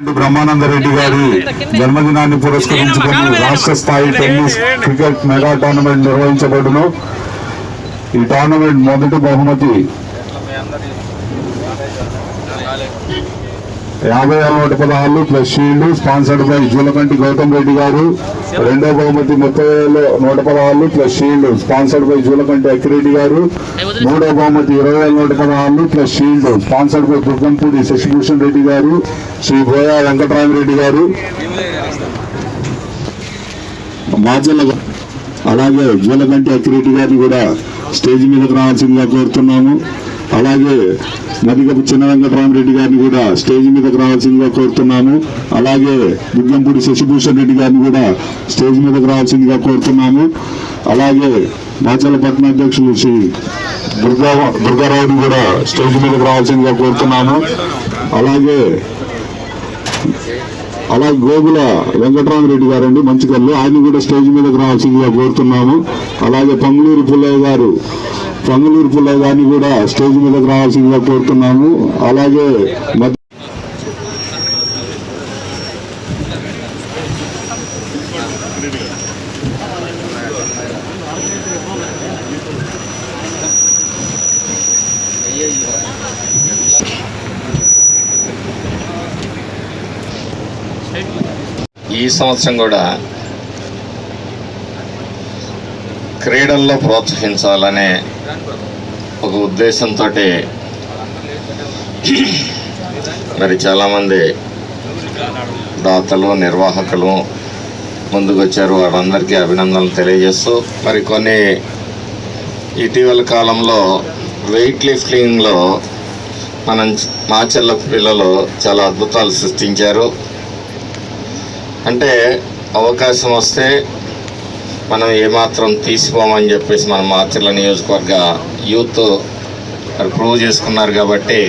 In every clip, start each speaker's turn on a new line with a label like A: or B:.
A: బ్రహ్మానంద రెడ్డి గారి జన్మదినాన్ని పురస్కరించుకొని రాష్ట్ర స్థాయి టెన్నిస్ క్రికెట్ మెగా టోర్నమెంట్ నిర్వహించబడును. ఈ టోర్నమెంట్ మొదటి బహుమతి యాభై వేల నూట పదహారు plus shield sponsored by Julakanti Goutham Reddy గారు. రెండో బహుమతి ముప్పై వేల నూట పదహారు plus shield sponsored by Julakanti Akkireddy గారు. మూడో బహుమతి ఇరవై వేల నూట పదహారు plus shield sponsored by Durgampudi Sashibhushan Reddy గారు. శ్రీ బోయా వెంకటరామరెడ్డి గారు. మాజల అలాగే జూలకంటి అక్కిరెడ్డి గారిని కూడా స్టేజ్ మీదకు రావాల్సిందిగా కోరుతున్నాము. అలాగే నదిగపు చిన్న వెంకటరామరెడ్డి గారిని కూడా స్టేజ్ మీదకి రావాల్సిందిగా కోరుతున్నాము. అలాగే దుగ్గంపూడి శశిభూషణ్ రెడ్డి గారిని కూడా స్టేజ్ మీదకి రావాల్సిందిగా కోరుతున్నాము. అలాగే మాచలపట్నం అధ్యక్షులు శ్రీ దుర్గా దుర్గారావుని కూడా స్టేజ్ మీదకి రావాల్సిందిగా కోరుతున్నాము. అలాగే అలాగే గోగుల వెంకటరామరెడ్డి గారు అండి మంచికల్లు. ఆయన కూడా స్టేజ్ మీదకి రావాల్సిందిగా కోరుతున్నాము. అలాగే పంగులూరు పుల్లయ్య గారు పొంగులూరు పుల్లయ్య గారిని కూడా స్టేజ్ మీదకి రావాల్సిందిగా కోరుతున్నాము. అలాగే
B: ఈ సంవత్సరం కూడా క్రీడల్లో ప్రోత్సహించాలనే ఒక ఉద్దేశంతో మరి చాలామంది దాతలు నిర్వాహకులు ముందుకొచ్చారు. వారందరికీ అభినందనలు తెలియజేస్తూ మరి కొన్ని ఇటీవల కాలంలో వెయిట్ లిఫ్టింగ్లో మనం మా చెల్ల పిల్లలు చాలా అద్భుతాలు సృష్టించారు. అంటే అవకాశం వస్తే మనం ఏమాత్రం తీసుకోమని చెప్పేసి మన మాచర్ల నియోజకవర్గ యూత్ ప్రూవ్ చేసుకున్నారు కాబట్టి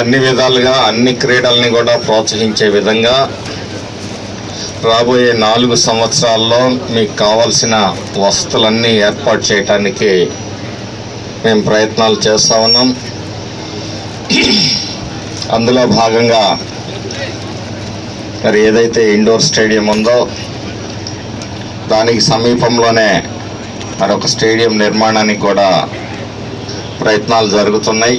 B: అన్ని విధాలుగా అన్ని క్రీడల్ని కూడా ప్రోత్సహించే విధంగా రాబోయే నాలుగు సంవత్సరాల్లో మీకు కావాల్సిన వసతులన్నీ ఏర్పాటు చేయటానికి మేము ప్రయత్నాలు చేస్తూ ఉన్నాం. అందులో భాగంగా మరి ఏదైతే ఇండోర్ స్టేడియం ఉందో దానికి సమీపంలోనే మరి ఒక స్టేడియం నిర్మాణానికి కూడా ప్రయత్నాలు జరుగుతున్నాయి.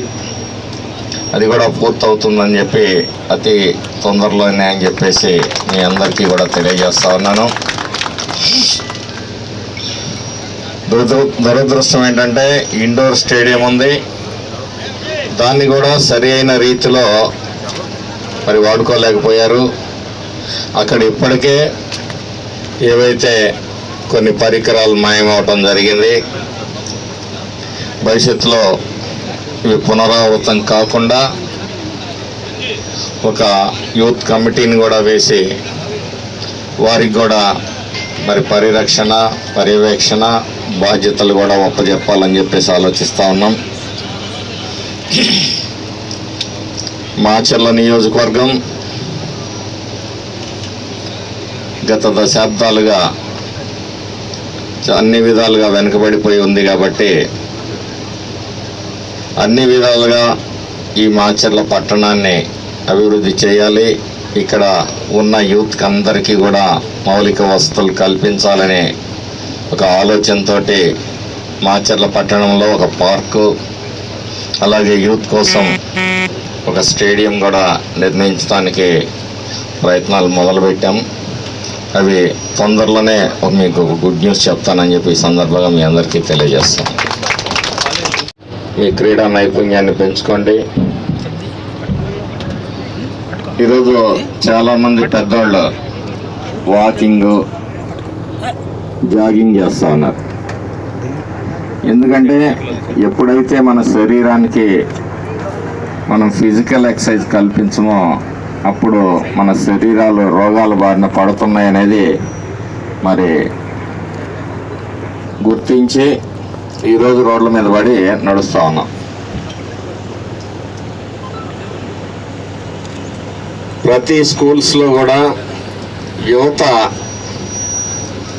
B: అది కూడా పూర్తవుతుందని చెప్పి అతి తొందరలోనే అని చెప్పేసి మీ అందరికీ కూడా తెలియజేస్తా ఉన్నాను. దురదృ దురదృష్టం ఏంటంటే ఇండోర్ స్టేడియం ఉంది. దాన్ని కూడా సరి అయిన రీతిలో మరి వాడుకోలేకపోయారు. అక్కడ ఇప్పటికే ఏవైతే కొన్ని పరికరాలు మాయమవటం జరిగింది భవిష్యత్తులో ఇవి పునరావృతం కాకుండా ఒక యూత్ కమిటీని కూడా వేసి వారికి కూడా మరి పరిరక్షణ పర్యవేక్షణ బాధ్యతలు కూడా ఒప్పజెప్పాలని చెప్పేసి ఆలోచిస్తూ ఉన్నాం. మాచర్ల నియోజకవర్గం గత దశాబ్దాలుగా అన్ని విధాలుగా వెనుకబడిపోయి ఉంది కాబట్టి అన్ని విధాలుగా ఈ మాచర్ల పట్టణాన్ని అభివృద్ధి చేయాలి. ఇక్కడ ఉన్న యూత్కి అందరికీ కూడా మౌలిక వసతులు కల్పించాలనే ఒక ఆలోచనతో మాచర్ల పట్టణంలో ఒక పార్కు అలాగే యూత్ కోసం ఒక స్టేడియం కూడా నిర్మించడానికి ప్రయత్నాలు మొదలుపెట్టాం. అవి తొందరలోనే మీకు గుడ్ న్యూస్ చెప్తానని చెప్పి ఈ సందర్భంగా మీ అందరికీ తెలియజేస్తాం మీ క్రీడా నైపుణ్యాన్ని పెంచుకోండి. ఈరోజు చాలామంది పెద్దవాళ్ళు వాకింగ్ జాగింగ్ చేస్తూ ఉన్నారు. ఎందుకంటే ఎప్పుడైతే మన శరీరానికి మనం ఫిజికల్ ఎక్సర్సైజ్ కల్పించమో అప్పుడు మన శరీరాలు రోగాల బారిన పడుతున్నాయి అనేది మరి గుర్తించి ఈరోజు రోడ్ల మీద పడి నడుస్తూ ఉన్నాం. ప్రతి స్కూల్స్లో కూడా యువత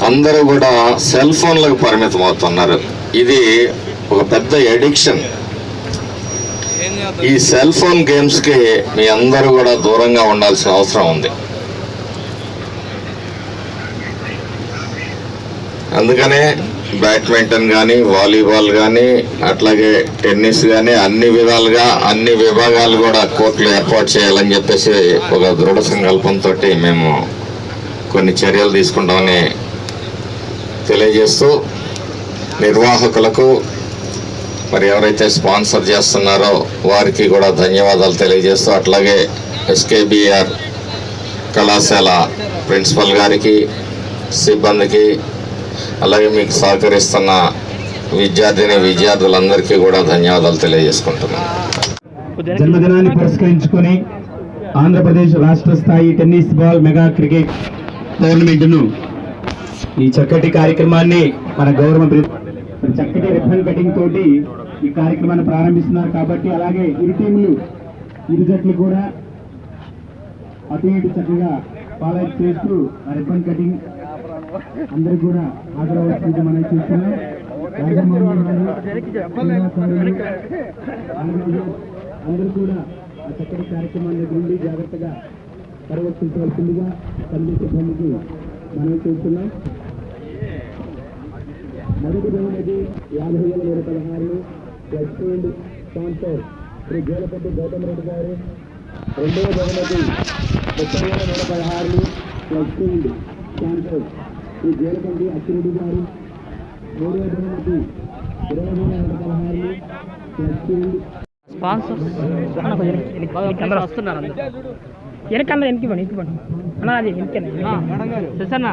B: అందరూ కూడా సెల్ ఫోన్లకు పరిమితం అవుతున్నారు ఇది ఒక పెద్ద ఎడిక్షన్. ఈ సెల్ ఫోన్ గేమ్స్కి మీ అందరూ కూడా దూరంగా ఉండాల్సిన అవసరం ఉంది. అందుకనే బ్యాడ్మింటన్ కానీ వాలీబాల్ కానీ అట్లాగే టెన్నిస్ కానీ అన్ని విధాలుగా అన్ని విభాగాలు కూడా కోర్టులు ఏర్పాటు చేయాలని చెప్పేసి ఒక దృఢ సంకల్పంతో మేము కొన్ని చర్యలు తీసుకుంటామని తెలియజేస్తూ నిర్వాహకులకు మరి ఎవరైతే స్పాన్సర్ చేస్తున్నారో వారికి కూడా ధన్యవాదాలు తెలియజేస్తూ అట్లాగే ఎస్కేబిఆర్ కళాశాల ప్రిన్సిపల్ గారికి సిబ్బందికి అలాగే మీకు సహకరిస్తున్న విద్యార్థిని విద్యార్థులందరికీ కూడా ధన్యవాదాలు తెలియజేసుకుంటున్నాను.
C: జన్మదినాన్ని పురస్కరించుకొని ఆంధ్రప్రదేశ్ రాష్ట్ర స్థాయి టెన్నిస్ బాల్ మెగా క్రికెట్ టోర్నమెంట్ను ఈ చక్కటి కార్యక్రమాన్ని మన గౌరవ చక్కటి రిబ్బన్ కటింగ్ తోటి ఈ కార్యక్రమాన్ని ప్రారంభిస్తున్నారు కాబట్టి అలాగే ఇరు టీములు ఇరు జట్లు కూడా అటు ఇటు చక్కగా ఫాలో చేస్తూ ఆ రిబ్బన్ కటింగ్ అందరికి కూడా హాజరవలసింది మనం చూస్తున్నాం. అందరూ కూడా ఆ చక్కటి కార్యక్రమాన్ని దగ్గర నుండి జాగ్రత్తగా పరివర్తించవలసిందిగా కమిటీ సిబ్బందికి మనం చూస్తున్నాం. మొదటి బహుమతి యాభై వేల నూట పదహారు ఎక్స్చేంజ్ స్పాన్సర్ శ్రీ జోలపట్టి గౌతమ్ రెడ్డి గారు. రెండవ బహుమతి ముప్పై వేల నూట పదహారు ఎక్స్చేంజ్ స్పాన్సర్ శ్రీ జోలపట్టి అచ్చిరెడ్డి గారు. మూడవ బహుమతి ఇరవై వేల నూట పదహారు ఎక్స్చేంజ్
D: స్పాన్సర్? అన్న కొంచెం వెనక్కి, వెనక్కి. అందరూ. వస్తున్నారు అందరూ వెనకన్నా వెనక్కి పండి పండి అన్న అది వెనకన్నా చూసన్నా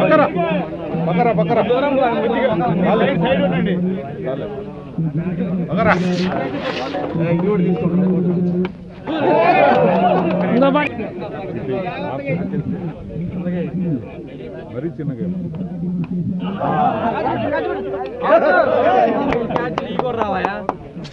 D: పక్కరా పక్కరా పక్కరా మరీ చిన్నగా రావాయా?